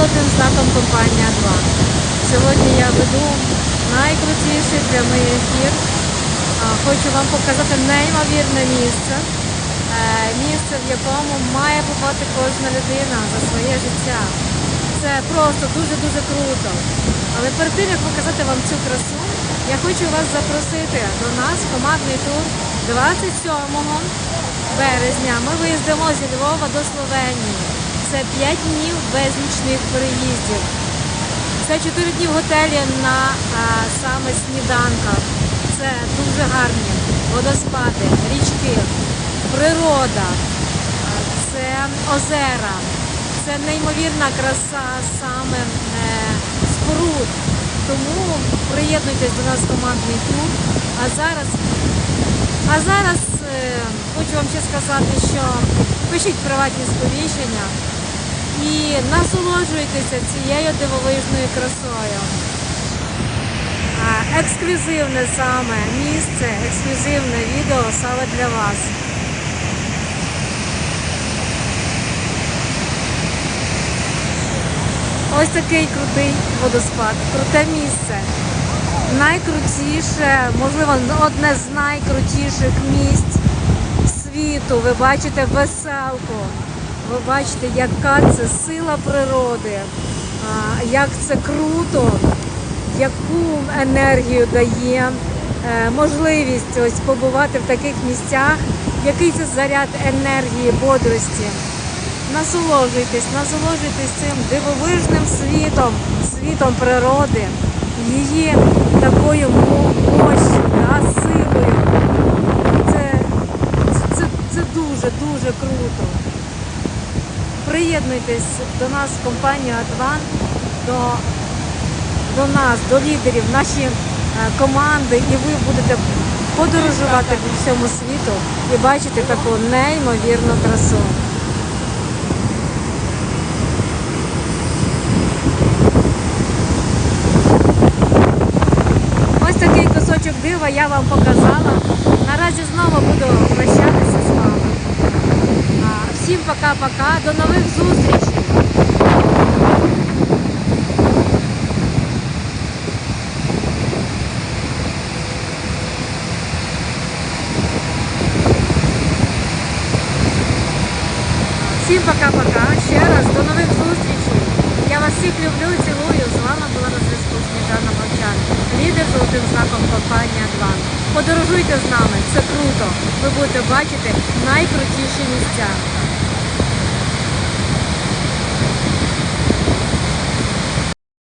золотим знаком компанія 2. Сьогодні я веду найкрутіший прямий ефір. Хочу вам показати неймовірне місце. Е, Місце, в якому має побувати кожна людина за своє життя. Це просто дуже-дуже круто. Але перед тим, як показати вам цю красу, я хочу вас запросити до нас в командний тур 27 березня. Ми виїздимо зі Львова до Словенії. Це 5 днів без нічних переїздів. Це 4 дні в готелі на а, саме сніданках. Це дуже гарні водоспади, річки, природа, це озера, це неймовірна краса саме е, споруд. Тому приєднуйтесь до нас в командний тур. А зараз а зараз е, хочу вам ще сказати, що пишіть приватні сповіщення і насолоджуйтеся цією дивовижною красою. Ексклюзивне саме місце, ексклюзивне відео саме для вас. Ось такий крутий водоспад, круте місце. Найкрутіше, можливо, одне з найкрутіших місць світу. Ви бачите веселку. Ви бачите, яка це сила природи, як це круто, яку енергію дає е, можливість ось побувати в таких місцях, який це заряд енергії, бодрості. Насолоджуйтесь, насолоджуйтесь цим дивовижним світом, світом природи, її такою мо- мощю, да, силою. Це, це, це дуже, дуже круто. Приєднуйтесь до нас в компанію Адван, до, до нас, до лідерів, наші е, команди, і ви будете подорожувати по всьому світу і бачити таку неймовірну красу. Ось такий кусочок дива я вам показала. Наразі знову буду прощатися Всім пока-пока, до нових зустрічей. Всім пока-пока. Ще раз до нових зустрічей. Я вас всіх люблю, цілую. З вами була на зв'язку Сніжана Мовчан, лідер золотим знаком компанія 2. Подорожуйте з нами, це круто. Ви будете бачити найкрутіші місця.